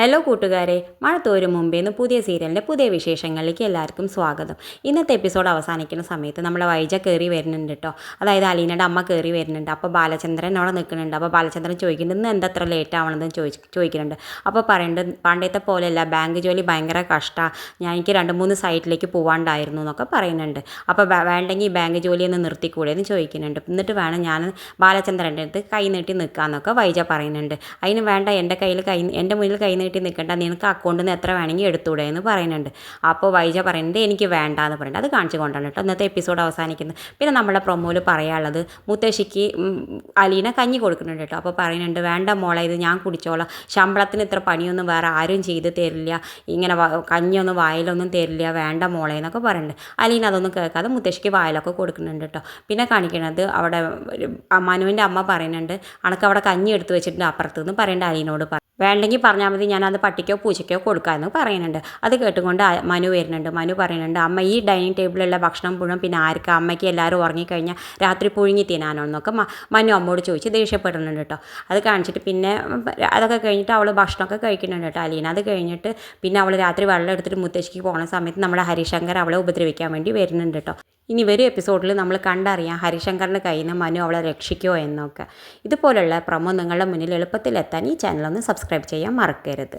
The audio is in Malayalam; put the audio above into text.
ഹലോ കൂട്ടുകാരെ. മഴ തോരും മുമ്പേ നിന്ന് പുതിയ സീരിയലിന്റെ പുതിയ വിശേഷങ്ങളിലേക്ക് എല്ലാവർക്കും സ്വാഗതം. ഇന്നത്തെ എപ്പിസോഡ് അവസാനിക്കുന്ന സമയത്ത് നമ്മളെ വൈജ കയറി വരുന്നുണ്ട് കേട്ടോ അതായത് അലീനയുടെ അമ്മ കയറി വരുന്നുണ്ട്. അപ്പോൾ ബാലചന്ദ്രൻ അവിടെ നിൽക്കുന്നുണ്ട്. അപ്പോൾ ബാലചന്ദ്രൻ ചോദിക്കുന്നുണ്ട് ഇന്ന് എന്താ അത്ര ലേറ്റ് ആവണമെന്ന് ചോദിച്ച് ചോദിക്കുന്നുണ്ട്. അപ്പോൾ പറയുന്നുണ്ട് പണ്ടത്തെ പോലെയല്ല ബാങ്ക് ജോലി ഭയങ്കര കഷ്ടമാണ് ഞാൻ എനിക്ക് രണ്ട് മൂന്ന് സൈറ്റിലേക്ക് പോകാണ്ടായിരുന്നു എന്നൊക്കെ പറയുന്നുണ്ട്. അപ്പോൾ വേണ്ടെങ്കിൽ ബാങ്ക് ജോലി ഒന്ന് നിർത്തിക്കൂടെ എന്ന് ചോദിക്കുന്നുണ്ട്. എന്നിട്ട് വേണം ഞാൻ ബാലചന്ദ്രന്റെ അടുത്ത് കൈ നീട്ടി നിൽക്കാമെന്നൊക്കെ വൈജ പറയുന്നുണ്ട്. അതിന് വേണ്ട എന്റെ കയ്യിൽ കൈ എന്റെ മുന്നിൽ കൈ നീട്ടി നിൽക്കണ്ട. നിനക്ക് അക്കൗണ്ടിൽ നിന്ന് എത്ര വേണമെങ്കിൽ എടുത്തൂടെ എന്ന് പറയുന്നുണ്ട്. അപ്പോൾ വൈജ പറയുന്നുണ്ട് എനിക്ക് വേണ്ട എന്ന് പറയുന്നുണ്ട്. അത് കാണിച്ചു കൊണ്ടാണ് കേട്ടോ ഇന്നത്തെ എപ്പിസോഡ് അവസാനിക്കുന്നത്. പിന്നെ നമ്മുടെ പ്രൊമോയിൽ പറയാനുള്ളത് മുത്തശ്ശിക്ക് അലീന കഞ്ഞി കൊടുക്കുന്നുണ്ട് കേട്ടോ. അപ്പോൾ പറയുന്നുണ്ട് വേണ്ട മോളെ ഇത് ഞാൻ കുടിച്ചോളാം. ശമ്പളത്തിന് ഇത്ര പണിയൊന്നും വേറെ ആരും ചെയ്ത് തരില്ല. ഇങ്ങനെ കഞ്ഞിയൊന്നും വായിലൊന്നും തരില്ല. വേണ്ട മോളെ എന്നൊക്കെ പറയുന്നുണ്ട്. അലീന അതൊന്നും കേൾക്കാതെ മുത്തശ്ശിക്ക് വായിലൊക്കെ കൊടുക്കുന്നുണ്ട് കേട്ടോ. പിന്നെ കാണിക്കുന്നത് അവിടെ മനുവിന്റെ അമ്മ പറയുന്നുണ്ട് അണക്ക് അവിടെ കഞ്ഞി എടുത്ത് വെച്ചിട്ടുണ്ട് അപ്പുറത്ത് നിന്ന് പറയേണ്ട അലീനോട് പറ വേണ്ടെങ്കിൽ പറഞ്ഞാൽ മതി ഞാനത് പട്ടിക്കോ പൂച്ചയ്ക്കോ കൊടുക്കാമെന്ന് പറയുന്നുണ്ട്. അത് കേട്ടുകൊണ്ട് മനു വരുന്നുണ്ട്. മനു പറയുന്നുണ്ട് അമ്മ ഈ ഡൈനിങ് ടേബിളിലുള്ള ഭക്ഷണം മുഴുവൻ പിന്നെ ആർക്ക്? അമ്മയ്ക്ക് എല്ലാവരും ഉറങ്ങിക്കഴിഞ്ഞാൽ രാത്രി പുഴുങ്ങി തിന്നാനോ? എന്നൊക്കെ മനു അമ്മോട് ചോദിച്ച് ദേഷ്യപ്പെടുന്നുണ്ട് കേട്ടോ. അത് കാണിച്ചിട്ട് പിന്നെ അതൊക്കെ കഴിഞ്ഞിട്ട് അവൾ ഭക്ഷണമൊക്കെ കഴിക്കുന്നുണ്ട് കേട്ടോ അലീന. അത് കഴിഞ്ഞിട്ട് പിന്നെ അവൾ രാത്രി വെള്ളം എടുത്തിട്ട് മുത്തശ്ശിക്ക് പോകുന്ന സമയത്ത് നമ്മുടെ ഹരിശങ്കർ അവളെ ഉപദ്രവിക്കാൻ വേണ്ടി വരുന്നുണ്ട് കേട്ടോ. ഇനി വരും എപ്പിസോഡിൽ നമ്മൾ കണ്ടറിയാം ഹരിശങ്കറിന്റെ കയ്യിൽ നിന്ന് മനു അവളെ രക്ഷിക്കുമോ എന്നൊക്കെ. ഇതുപോലുള്ള പ്രമോ നിങ്ങളുടെ മുന്നിൽ എളുപ്പത്തിലെത്താൻ ഈ ചാനലൊന്ന് സബ്സ്ക്രൈബ് ചെയ്യാൻ മറക്കരുത്.